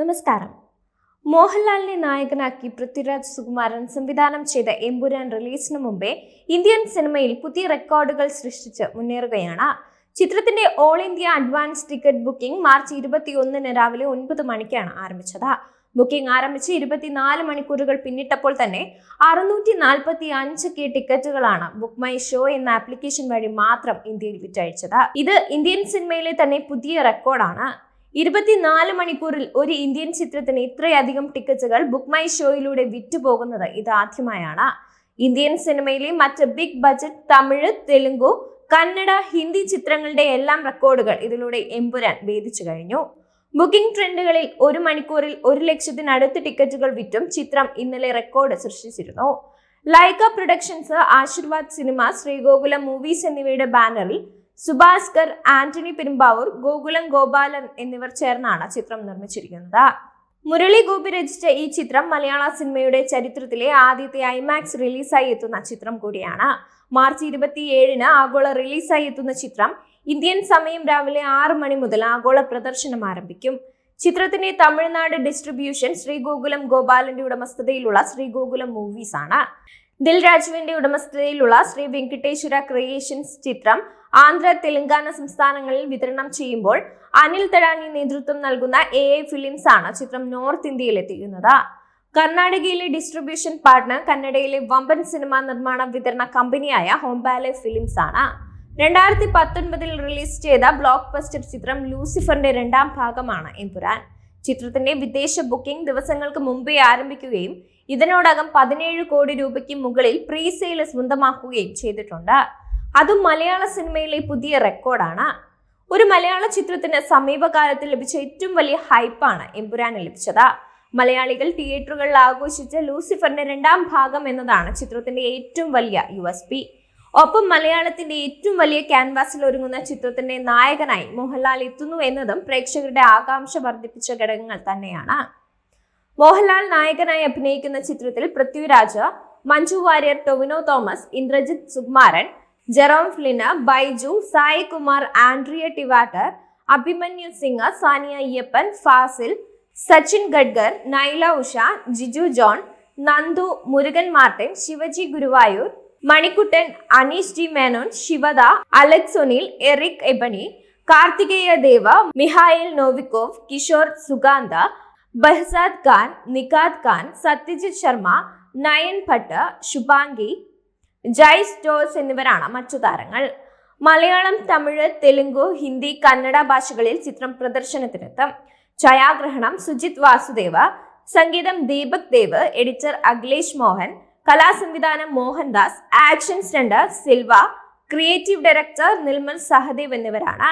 നമസ്കാരം. മോഹൻലാലിനെ നായകനാക്കി പൃഥ്വിരാജ് സുകുമാരൻ സംവിധാനം ചെയ്ത എമ്പുരാൻ റിലീസിന് മുമ്പേ ഇന്ത്യൻ സിനിമയിൽ പുതിയ റെക്കോർഡുകൾ സൃഷ്ടിച്ച് മുന്നേറുകയാണ്. ചിത്രത്തിന്റെ all India advance ticket booking March ഇരുപത്തിയൊന്നിന് രാവിലെ ഒൻപത് മണിക്കാണ് ആരംഭിച്ചത്. ബുക്കിംഗ് ആരംഭിച്ച് ഇരുപത്തിനാല് മണിക്കൂറുകൾ പിന്നിട്ടപ്പോൾ തന്നെ അറുന്നൂറ്റി നാൽപ്പത്തി അഞ്ച് കെ ടിക്കറ്റുകളാണ് ബുക്ക് മൈ ഷോ എന്ന ആപ്ലിക്കേഷൻ വഴി മാത്രം ഇന്ത്യയിൽ വിറ്റഴിച്ചത്. ഇത് ഇന്ത്യൻ സിനിമയിലെ തന്നെ പുതിയ റെക്കോർഡാണ്. ഇരുപത്തിനാല് മണിക്കൂറിൽ ഒരു ഇന്ത്യൻ ചിത്രത്തിന് ഇത്രയധികം ടിക്കറ്റുകൾ ബുക്ക് മൈ ഷോയിലൂടെ വിറ്റുപോകുന്നത് ഇതാദ്യമായാണ് ഇന്ത്യൻ സിനിമയിലെ മറ്റ് ബിഗ് ബജറ്റ് തമിഴ് തെലുങ്കു കന്നഡ ഹിന്ദി ചിത്രങ്ങളുടെ എല്ലാം റെക്കോർഡുകൾ ഇതിലൂടെ എമ്പുരാൻ ഭേദിച്ചു കഴിഞ്ഞു. ബുക്കിംഗ് ട്രെൻഡുകളിൽ ഒരു മണിക്കൂറിൽ ഒരു ലക്ഷത്തിനടുത്ത് ടിക്കറ്റുകൾ വിറ്റും ചിത്രം ഇന്നലെ റെക്കോർഡ് സൃഷ്ടിച്ചിരുന്നു. Lyca productions Aashirvad cinema Sree Gokulam movies എന്നിവയുടെ ബാനറിൽ സുഭാസ്കർ ആന്റണി പെരുമ്പാവൂർ ഗോകുലം ഗോപാലൻ എന്നിവർ ചേർന്നാണ് ചിത്രം നിർമ്മിച്ചിരിക്കുന്നത്. മുരളി ഗോപി രചിച്ച ഈ ചിത്രം മലയാള സിനിമയുടെ ചരിത്രത്തിലെ ആദ്യത്തെ ഐമാക്സ് റിലീസായി എത്തുന്ന ചിത്രം കൂടിയാണ്. മാർച്ച് ഇരുപത്തിയേഴിന് ആഗോള റിലീസായി എത്തുന്ന ചിത്രം ഇന്ത്യൻ സമയം രാവിലെ ആറ് മണി മുതൽ ആഗോള പ്രദർശനം ആരംഭിക്കും. ചിത്രത്തിന്റെ തമിഴ്നാട് ഡിസ്ട്രിബ്യൂഷൻ ശ്രീഗോകുലം ഗോപാലന്റെ ഉടമസ്ഥതയിലുള്ള ശ്രീഗോകുലം മൂവീസ് ആണ്. ദിൽ രാജുവിന്റെ ഉടമസ്ഥതയിലുള്ള ശ്രീ വെങ്കടേശ്വര ക്രിയേഷൻസ് ചിത്രം ആന്ധ്ര തെലങ്കാന സംസ്ഥാനങ്ങളിൽ വിതരണം ചെയ്യുമ്പോൾ അനിൽ തടാനി നേതൃത്വം നൽകുന്ന എ എ ഫിലിംസ് ആണ് ചിത്രം നോർത്ത് ഇന്ത്യയിൽ എത്തിക്കുന്നത്. കർണാടകയിലെ ഡിസ്ട്രിബ്യൂഷൻ പാർട്ട്ണർ കന്നഡയിലെ വമ്പൻ സിനിമാ നിർമ്മാണ വിതരണ കമ്പനിയായ ഹോംബാലെ ഫിലിംസ് ആണ്. രണ്ടായിരത്തി പത്തൊൻപതിൽ റിലീസ് ചെയ്ത ബ്ലോക്ക് ബസ്റ്റർ ചിത്രം ലൂസിഫറിന്റെ രണ്ടാം ഭാഗമാണ് എമ്പുരാൻ ചിത്രത്തിന്റെ വിദേശ ബുക്കിംഗ് ദിവസങ്ങൾക്ക് മുമ്പേ ആരംഭിക്കുകയും ഇതിനോടകം പതിനേഴ് കോടി രൂപയ്ക്ക് മുകളിൽ പ്രീ സെയിൽ സ്വന്തമാക്കുകയും ചെയ്തിട്ടുണ്ട്. അതും മലയാള സിനിമയിലെ പുതിയ റെക്കോർഡാണ്. ഒരു മലയാള ചിത്രത്തിന് സമീപകാലത്ത് ലഭിച്ച ഏറ്റവും വലിയ ഹൈപ്പാണ് എമ്പുരാന് ലഭിച്ചത്. മലയാളികൾ തിയേറ്ററുകളിൽ ആഘോഷിച്ച ലൂസിഫറിന്റെ രണ്ടാം ഭാഗം എന്നതാണ് ചിത്രത്തിന്റെ ഏറ്റവും വലിയ യു ഒപ്പം മലയാളത്തിന്റെ ഏറ്റവും വലിയ ക്യാൻവാസിൽ ഒരുങ്ങുന്ന ചിത്രത്തിന്റെ നായകനായി മോഹൻലാൽ എത്തുന്നു എന്നതും പ്രേക്ഷകരുടെ ആകാംക്ഷ വർദ്ധിപ്പിച്ച ഘടകങ്ങൾ തന്നെയാണ്. മോഹൻലാൽ നായകനായി അഭിനയിക്കുന്ന ചിത്രത്തിൽ Prithviraj Manju Warrier Tovino Thomas Indrajith Sukumaran Jerome Flynn Baiju Sai Kumar Andrea Tivadar Abhimanyu Singh Saniya Iyappan Fazil Sachin Khedekar Nyla Usha Giju John Nandu Murugan Martin Sivaji Guruvayoor Manikuttan Anish G Menon Shivada Alex Sunil Eriq Ebouaney Karthikeya Dev Mikhail Novikov Kishore Suganth Behzad Khan Nikhat Khan Satyajit Sharma Nayan Bhatt Shubhangi Jaise Jose എന്നിവരാണ് മറ്റു താരങ്ങൾ. മലയാളം തമിഴ് തെലുങ്കു ഹിന്ദി കന്നഡ ഭാഷകളിൽ ചിത്രം പ്രദർശനത്തിനെത്തും. ഛായാഗ്രഹണം സുജിത് വാസുദേവ സംഗീതം Deepak Dev editor Akhilesh Mohan കലാസംവിധാനം Mohandas action stunt Silva creative director Nirmal Sahadev എന്നിവരാണ്.